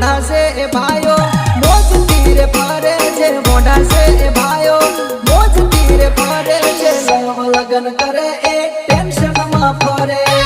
મોઢા છે એ ભાયો મોજ તીર ફરે છે, મોઢા છે એ ભાયો મોજ તીર ફરે છે લગન કરે એ ટેન્શનમાં ફરે.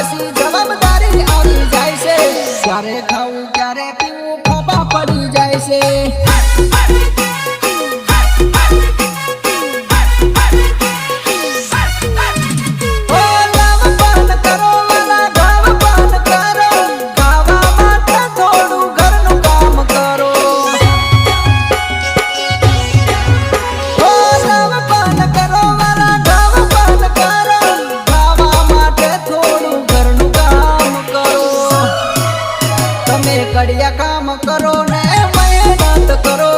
પછી જવાબદારી આવી જાય છે. ક્યારે ખાવું ક્યારે પીવું ખબર પડી જાય છે. ઘડિયા કામ કરો ને મય વાત કરો.